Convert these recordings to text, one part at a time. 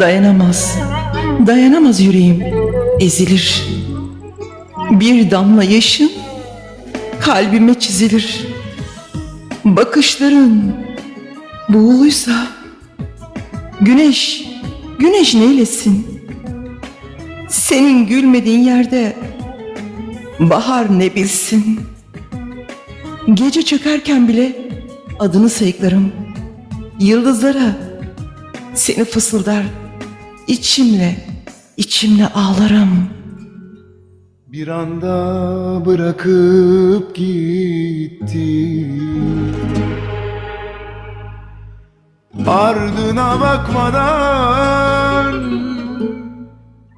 Dayanamaz, dayanamaz yüreğim, ezilir. Bir damla yaşın kalbime çizilir. Bakışların buğuluysa güneş, güneş neylesin? Senin gülmediğin yerde bahar ne bilsin? Gece çökerken bile adını sayıklarım. Yıldızlara seni fısıldar. İçimle, içimle ağlarım. Bir anda bırakıp gitti. Ardına bakmadan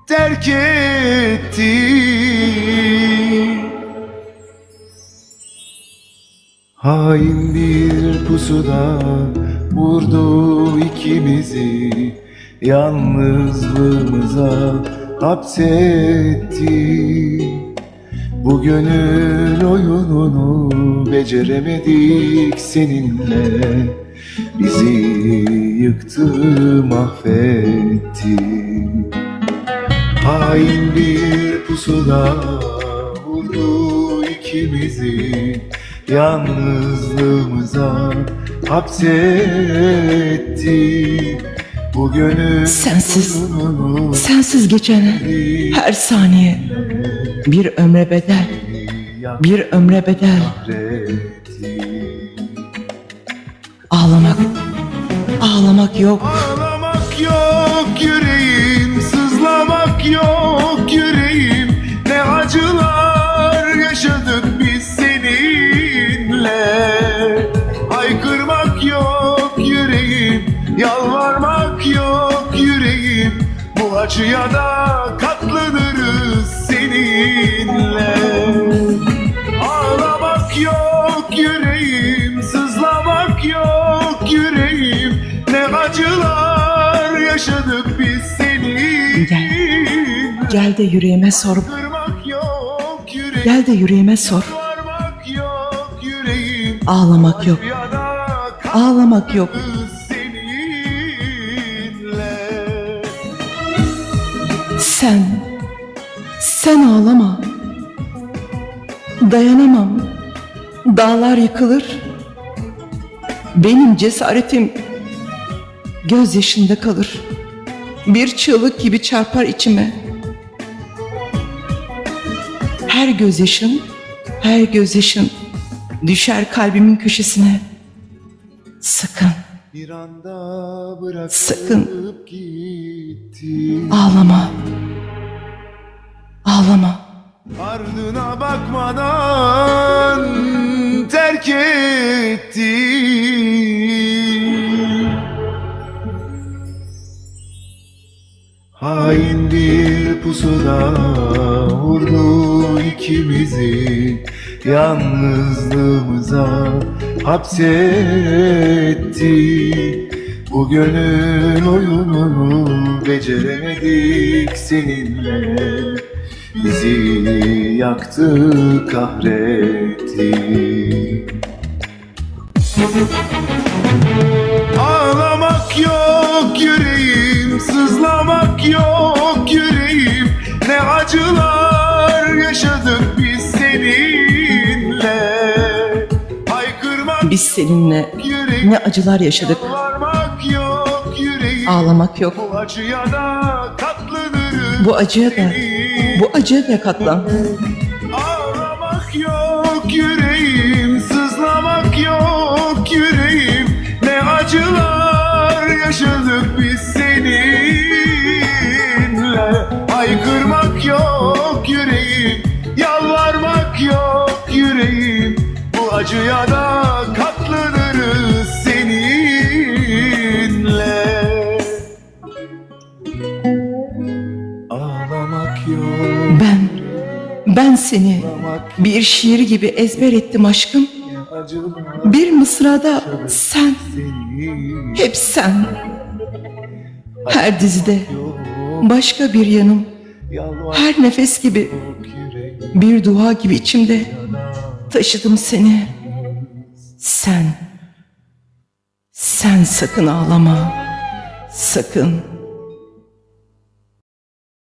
terk etti. Hain bir pusuda vurdu ikimizi Yalnızlığımıza hapsetti. Bu gönül oyununu beceremedik seninle. Bizi yıktı mahvetti. Hain bir pusula vurdu ikimizi. Yalnızlığımıza hapsetti Sensiz, sensiz geçen her saniye. Bir ömre bedel, bir ömre bedel. Ağlamak, ağlamak yok. Ağlamak yok yüreğim, sızlamak yok yüreğim. Ne acılar yaşadık biz seninle. Haykırmak yok acıya da katlanırız seninle. Ağlamak yok yüreğim, sızlamak yok yüreğim. Ne acılar yaşadık biz seninle. Gel de yüreğime sor, gel de yüreğime sor. Ağlamak yok, ağlamak yok. Sen, sen ağlama. Dayanamam. Dağlar yıkılır. Benim cesaretim gözyaşında kalır. Bir çığlık gibi çarpar içime. Her gözyaşın, her gözyaşın düşer kalbimin köşesine. Sakın Bir anda bırakıp Sakın. gitti. Ağlama. Ardına bakmadan terk etti. Hain bir pusuda vurdu ikimizi. Yalnızlığımıza hapsetti. Bu gönül oyununu beceremedik seninle Bizi yaktı kahretti. Ağlamak yok yüreğim, sızlamak yok yüreğim. Ne acılar yaşadık biz seninle. Haykırmak Biz seninle yüreğim, ne acılar yaşadık. varmak yok yüreğim. Ağlamak yok. Bu acıya da katlanırız Bu acıya da, bu acıya da katlan. Ağlamak yok yüreğim, sızlamak yok yüreğim. Ne acılar yaşadık biz seninle. Haykırmak yok yüreğim, yalvarmak yok yüreğim. Bu acıya da Ben, ben seni bir şiir gibi ezber ettim aşkım. Bir mısrada sen, hep sen. Her dizide başka bir yanım, her nefes gibi bir dua gibi içimde taşıdım seni. Sen, sen sakın ağlama, sakın.